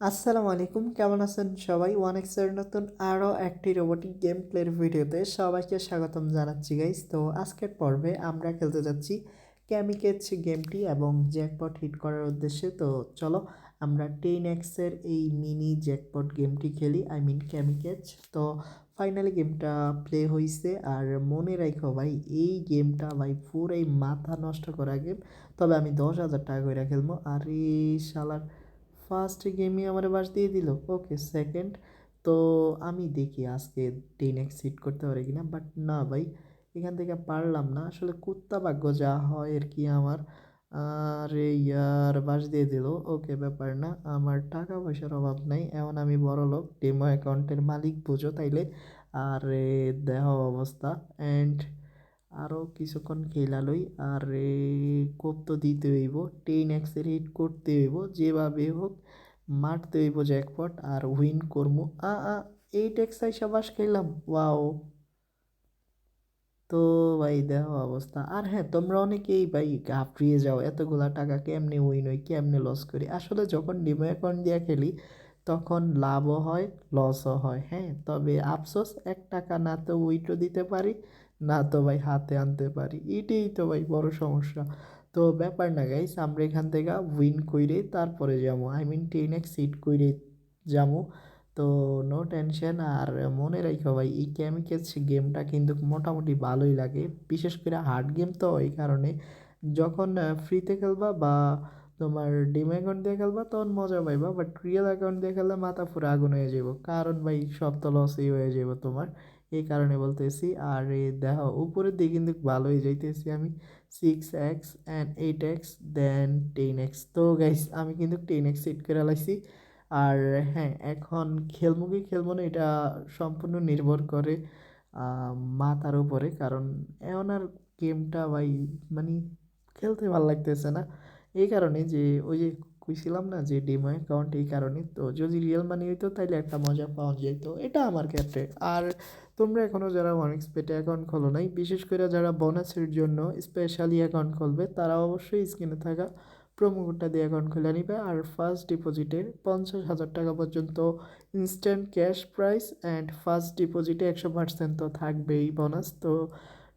আসসালামু আলাইকুম, কেমন আছেন সবাই? ওয়ান এক্সের নতুন আরও একটি রোবোটিক গেম প্লের ভিডিওতে সবাইকে স্বাগতম জানাচ্ছি গাইস তো আজকের পর্বে আমরা খেলতে যাচ্ছি ক্যামিকেচ গেমটি এবং জ্যাকপট হিট করার উদ্দেশ্যে। তো চলো, আমরা টেন এক্সের এই মিনি জ্যাকপট গেমটি খেলি আই মিন ক্যামিকেচ তো ফাইনালি গেমটা প্লে হয়েছে আর মনে রাখো ভাই, এই গেমটা ভাই পুরাই মাথা নষ্ট করা গেম তবে আমি দশ হাজার টাকা করে খেলব, আর এই শালার। ফার্স্ট গেমই আমার বাস দিয়ে দিল। ওকে, সেকেন্ড তো আমি দেখি আজকে টেন হিট করতে পারি কিনা, বাট না ভাই, এখান থেকে পারলাম না। আসলে কুত্তা ভাগ্য যা হয় আর কি আমার। আরে ইয়ার, বাস দিয়ে দিল। ওকে, ব্যাপার না, আমার টাকা পয়সার অভাব নাই। এমন আমি বড় লোক, ডেমো অ্যাকাউন্টের মালিক, বুঝো তাইলে। আর দেহ অবস্থা। অ্যান্ড আরও কিছুক্ষণ খেলালই, আর কোপ তো দিতে হইব, টেন এক্সের হিট করতে হইব, যেভাবে হোক মারতে হইব জ্যাকপট, আর উইন করব আ আ, এইট এক্স আইসা বাস খেললাম ওয়াও। তো ভাই দেখো অবস্থা। আর হ্যাঁ তোমরা অনেকেই ভাই ঘাবড়িয়ে যাও, এতগুলা টাকা কেমনে উইন হয় কেমনে লস করি। আসলে যখন ডিমো অ্যাকাউন্ট দিয়ে খেলি, তখন লাভও হয়, লসও হয় হ্যাঁ? তবে আফসোস, এক টাকা না তো উইটও দিতে পারি না তো ভাই হাতে আনতে পারি। এটাই তো ভাই বড় সমস্যা। তো ব্যাপার না গাইস আমরা এখান থেকে উইন কইরে তারপরে যাব। I mean ten x seat কইরে যাব। তো নো টেনশন আর মনে রাখো ভাই, এই ক্যামিকেস গেমটা কিন্তু মোটামুটি ভালোই লাগে। বিশেষ করে হার্ড গেম তো এই কারণে। যখন ফ্রিতে খেলবা বা তোমার ডিম অ্যাকাউন্ট দিয়ে খেলবা তখন মজা পাইবা বাট রিয়েল অ্যাকাউন্ট দিয়ে খেললে মাথা পুরো আগুন হয়ে যাব কারণ ভাই সব তো লসই হয়ে যাব তোমার। এই কারণে বলতেছি, আর দেখো, উপরের দিকে কিন্তু ভালোই যাইতেছি আমি। Six x and eight x then ten x তো গাইস আমি কিন্তু টেন এক্স সেট করে লাইছি। আর হ্যাঁ এখন খেলব কি খেলব না, এটা সম্পূর্ণ নির্ভর করে মাথার উপরে। কারণ এমন আর গেমটা ভাই মানে খেলতে ভালো লাগতেছে না। এই কারণে যে, ওই যে কইছিলাম না যে ডেমো অ্যাকাউন্ট এই কারণে। তো যদি রিয়েল মানি হইতো তাহলে একটা মজা পাওয়া যেত এটা আমার ক্ষেত্রে। আর তোমরা এখনও যারা ওয়ান এক্সপেটে অ্যাকাউন্ট খোলো নাই, বিশেষ করে যারা বোনাসের জন্য স্পেশালি অ্যাকাউন্ট খুলবে, তারা অবশ্যই স্ক্রিনে থাকা প্রোমো কোডটা দিয়ে অ্যাকাউন্ট খুলে নিবে। আর ফার্স্ট ডিপোজিটে পঞ্চাশ হাজার টাকা পর্যন্ত instant cash price and first ডিপোজিটে একশো পার্সেন্ট তো থাকবেই বোনাস তো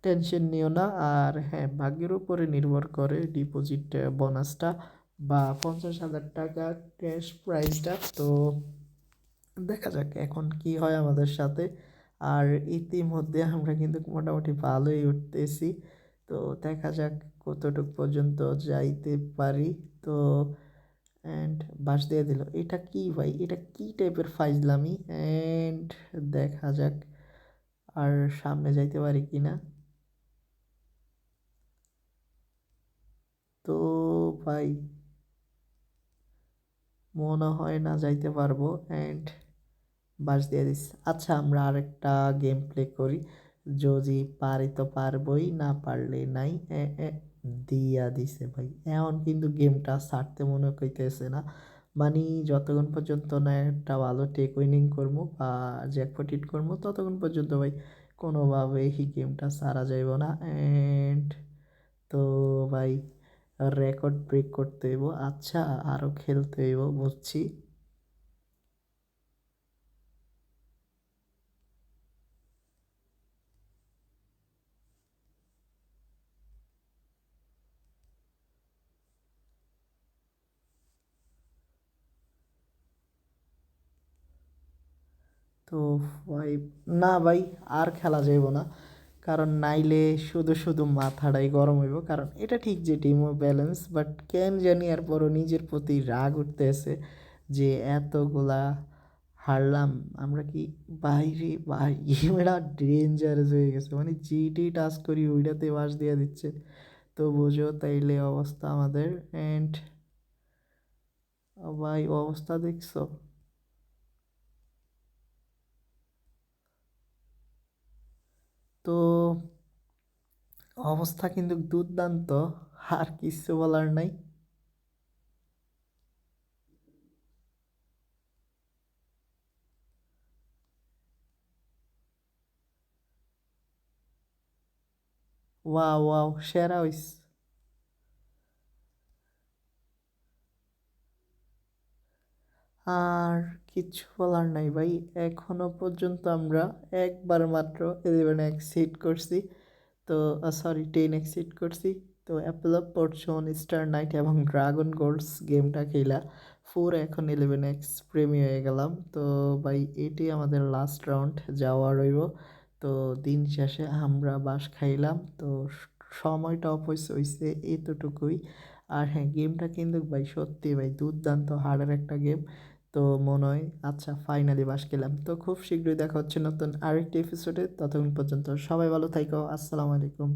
টেনশন নিও না। আর হ্যাঁ ভাগ্যের উপরে নির্ভর করে ডিপোজিট বোনাসটা বা পঞ্চাশ হাজার টাকা ক্যাশ প্রাইসটা তো দেখা যাক এখন কি হয় আমাদের সাথে। আর ইতিমধ্যে আমরা কিন্তু মোটামুটি ভালোই উঠতেছি, তো দেখা যাক কতটুকু পর্যন্ত যাইতে পারি। তো অ্যান্ড বাস দিয়ে দিল। এটা কি ভাই? এটা কি টাইপের ফাইজলামি? অ্যান্ড দেখা যাক আর সামনে যাইতে পারি কি না। তো ভাই মনে হয় না যাইতে পারব। অ্যান্ড বাস দিয়ে দিস। আচ্ছা আমরা আরেকটা গেম প্লে করি। যদি পারি তো পারবই, না পারলে নাই। দিয়া দিছে ভাই। এখন কিন্তু গেমটা ছাড়তে মনে কইতেছে না। মানে যতক্ষণ পর্যন্ত না একটা ভালো টেক উইনিং করব বা জ্যাকপট হিট করব ততক্ষণ পর্যন্ত ভাই কোনোভাবে এই গেমটা সারা যাইব না। অ্যান্ড তো ভাই রেকর্ড ব্রেক করতে হইব। আচ্ছা আরও খেলতে হইব, বুঝছি। তো ভাই না ভাই, আর খেলা যাইব না। কারণ নাইলে শুধু শুধু মাথাটাই গরম হইব। কারণ এটা ঠিক যে টিমও ব্যালেন্স, বাট কেন জানি আর পরও নিজের প্রতি রাগ উঠতেছে যে এতগুলা হারলাম, আমরা কি বাইরে, ভাই গেমটা ডেঞ্জারাস হয়ে গেছে। মানে যেইটাই টাচ করি, ওইটাতে বাস দিয়ে দিচ্ছে। তো বুঝো তাইলে অবস্থা আমাদের। অ্যান্ড ভাই, অবস্থা দেখছ? তো অবস্থা কিন্তু দুর্দান্ত, আর কিছু বলার নাই। ওয়াও ওয়াও, সেরা হইস। আর কিছু বলার নাই ভাই, এখনও পর্যন্ত আমরা একবার মাত্র ইলেভেন এক্সিট করছি। তো সরি টেন এক্সিট করছি। তো অ্যাপেলো পরশন স্টার নাইট এবং ড্রাগন গোল্ডস গেমটা খেলা। ফোর এখন ইলেভেন এক্স প্রেমী হয়ে গেলাম। তো, ভাই, এটি আমাদের লাস্ট রাউন্ড যাওয়া রইব। তো, দিন শেষে আমরা বাস খাইলাম। তো, সময়টা অবশ্য হয়েছে এতটুকুই। আর হ্যাঁ গেমটা কিন্তু, ভাই, সত্যি, ভাই, দুর্দান্ত হারের একটা গেম তো মনে হয় আচ্ছা ফাইনালি বাস গেলাম। তো খুব শীঘ্রই দেখা হচ্ছে নতুন আরেকটি এপিসোডে ততক্ষণ পর্যন্ত সবাই ভালো থাকো আসসালামু আলাইকুম।